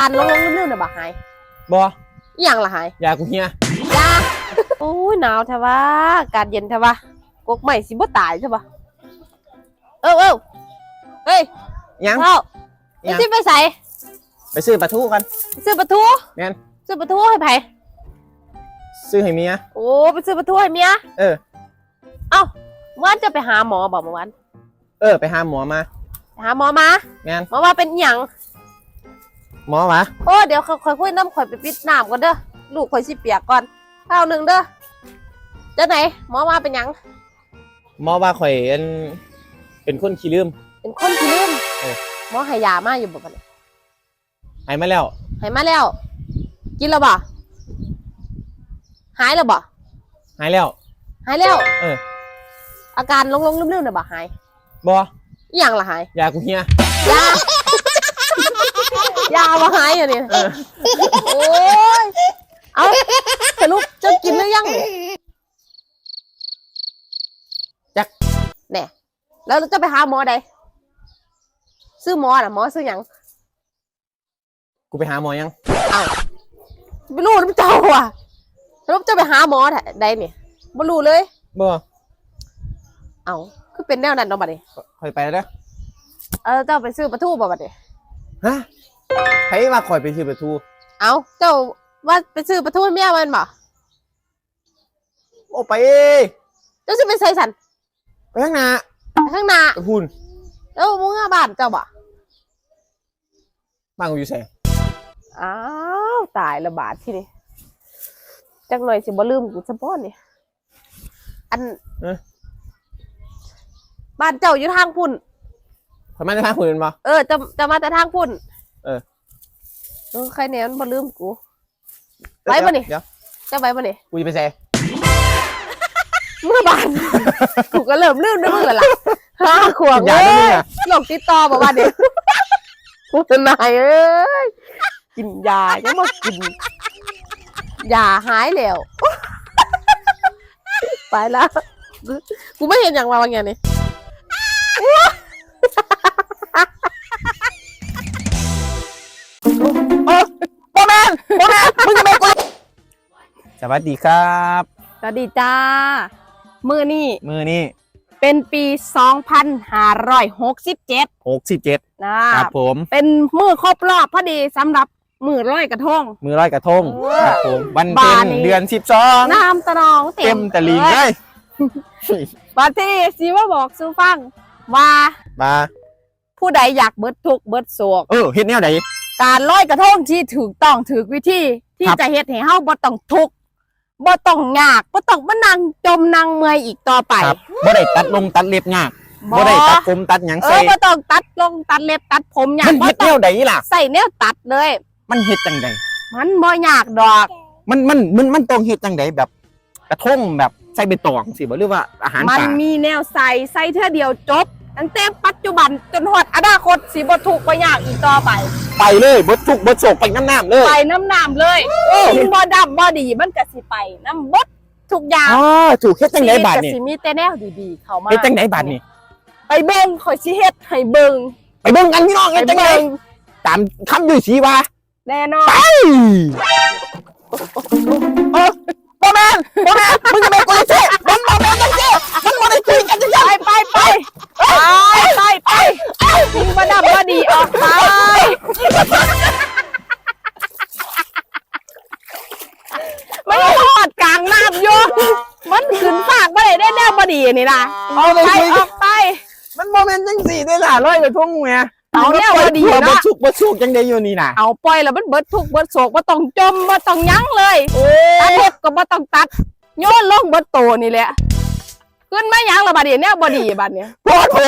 อ่านลงลงเรื่องๆน่ะบ่หายบ่อหย่างละหายยากูเฮียยาโอ้ยหนาวแท้วะอากาศเย็นแท้วะกกใหม่สิบ่ตายใช่ปะเออเออเฮ้ยยังเท่ายังสิไปใส่ไปซื้อปลาทูกันซื้อปลาทูแม่นซื้อปลาทูให้ไผซื้อให้เมียโอ้ไปซื้อปลาทูให้เมียเออเอ้าเมื่อวานจะไปหาหมอบอกเมื่อวานเออไปหาหมอมาไปหาหมอมาแม่นหมอว่าเป็นอิหยัง หมอวะโอ้เดี๋ยวค่อยๆคุยน้ำข่อยไปปิดน้ำก่อนเด้อลูกข่อยสิเปียกก่อนข้าวหนึ่งเด้อจะไหนหมอว่าเป็นหยัง หมอว่าข่อยอันเป็นคนขี้ลืม เป็นคนที่ลืมเออ หมอให้ยามาอยู่บ่บัดนี้หายมาแล้ว ให้มาแล้ว กินแล้วบ่หายแล้วบ่หายแล้ว หายแล้ว เอออาการลงลงๆลืมๆน่ะบ่หายบ่อหย่างละหายยากูเฮียยา ยาบ่หายอยู่นี่เออโอ้ยเอาสรุปจะกินหรือยังนี่จักแน่แล้วจะไปหาหมอใดซื้อหมอน่ะหมอซื้อหยังกูไปหาหมอยังไม่รู้น้ำเจ้าอะสรุปจะไปหาหมอใดนี่ไม่รู้เลย บ่เอาคือเป็นแนวนั้นเนาะบัดนี้ข่อยไปแล้วเด้อเออเจ้าไปซื้อปลาทูบ่บัดนี้ฮะ ไผว่าข่อยไปซื้อปลาทูเอาเจ้าว่าไปซื้อปลาทูให้เมียมันบ่โอ้ไปเอ้ยเจ้าสิไปใส่สันไปข้างหน้าไปข้างหน้าไปพูนแล้วมึงอะบ้านเจ้าบ่บ้านกูอยู่ไสอ้าวตายละบาทที่นี่จักหน่อยสิบ่ลืมกูซะบ่นี่อันเอ้ยบ้านเจ้าอยู่ทางพุ่นข่อยมาได้ทางคุณเป็นบ่เออจะจะมาแต่ทางพุ่น เออ เออใครเนี่ยมันบ่ลืมกู ไปบ่นี่ เดี๋ยวเจ้าไปบ่นี่กูจะไปใส่เมื่อบาน กูก็เริ่มลืมด้วยมึงแล้วล่ะห้าขวบกินเอ้ยาด้วยยเนี่ยหลงติดต่อบอกว่าเด็กกูเป็นนายเอ้ยกินยายังมากินยาหายแล้ว ไปแล้ว กูไม่เห็นอย่างมาบางอย่างนี่ สวัสดีครับสวัสดีจ้า มือนี่มือนี้เป็นปี 2567 67นะครับผม เป็นมือครบรอบพอดีสำหรับมือร้อยกระทง มือร้อยกระทงเออครับผมวันบ้าเพ็นญนี้เดือนสิบสองน้ำตะนองเต็มตะลิงเลยบาที่ซีว่าบอกซูฟังว่ามาผู้ใดอยากเบิดทุกข์เบิดโศกเออเฮ็ดแนวไหนการลอยกระทงที่ถูกต้องถูกวิธีที่ครับจะเฮ็ดให้เฮาบ่ต้องทุกข์ บ่ต้องยากบ่ต้องมานั่งจมนั่งเมื่อยอีกต่อไป ครับบ่ได้ตัดลงตัดเล็บงากบ่ได้ตัดผมตัดหยังเอใส่อบ่ต้องตัดลงตัดเล็บตัดผมยามักนบ่เฮ็ดต้แนองวไหนล่ะ ใส่แนวตัดเลย มันเฮ็ดจังไดมันบ่ยากดอก มันมันมันมันต้องเฮ็ดจังไดแบบ กระทงแบบใส่ใบตองสิบ่หรือว่าอาหารมันป่ามีแนวใส่ใส่เท่อเดียวจบ ตั้งแต่ปัจจุบันจนฮอดอนาคตสิบ่ทุกข์บ่ยากอีกต่อไป ไปเลยบ่ทุกข์บ่โศกไปน้ำน้ำเลย ไปน้ำน้ำเลยกินบ่ดำบ่ดีมันก็สิไปน้ำบดทุกอย่างอ๋อถูกเฮ็ดจังไดบาดชีวิตนี่ก็สิมีแต่แนวดีๆ เข้ามาเฮ็ดจังไดบาดนี่ไปเบิ่งข่อยสิเฮ็ดให้เบิ่งไปเบิ่งกันพี่น้องไปเฮ็ดจังไดเบิ่งตามคำอยู่สีว่าแน่นอนไปเออบ่แม่นบ่แม่นมึงจะไปกูเลยสิมันบ่แม่นจังซี่มันบ่ได้คุยกันจังซี่ไปไปไปไป ไม่ได้ทอดกลางน้ำโยมันขึ้นฝากบ่ได้ได้แนวบ่ดีนี่นะเอาไปไปคุยอกัอนกไป มันโมเมนต์จังสี่ได้ล่ะร้อยไปทุ่งแม่เอาแนวบ่ดีบ่เนาะสุกบ่สุกจังได้อยู่นี่น่ะเอาปล่อยแล้วมันเบิดทุกข์เบิดโศกบ่ต้องจมบ่ต้องยั้งเลยตัดเล็บก็บ่ต้องตัดโยนลงเบิดโตนี่แหละขึ้นมายั้งและบัดนี้แนวบ่ดีบัดเนี้ยพอโถ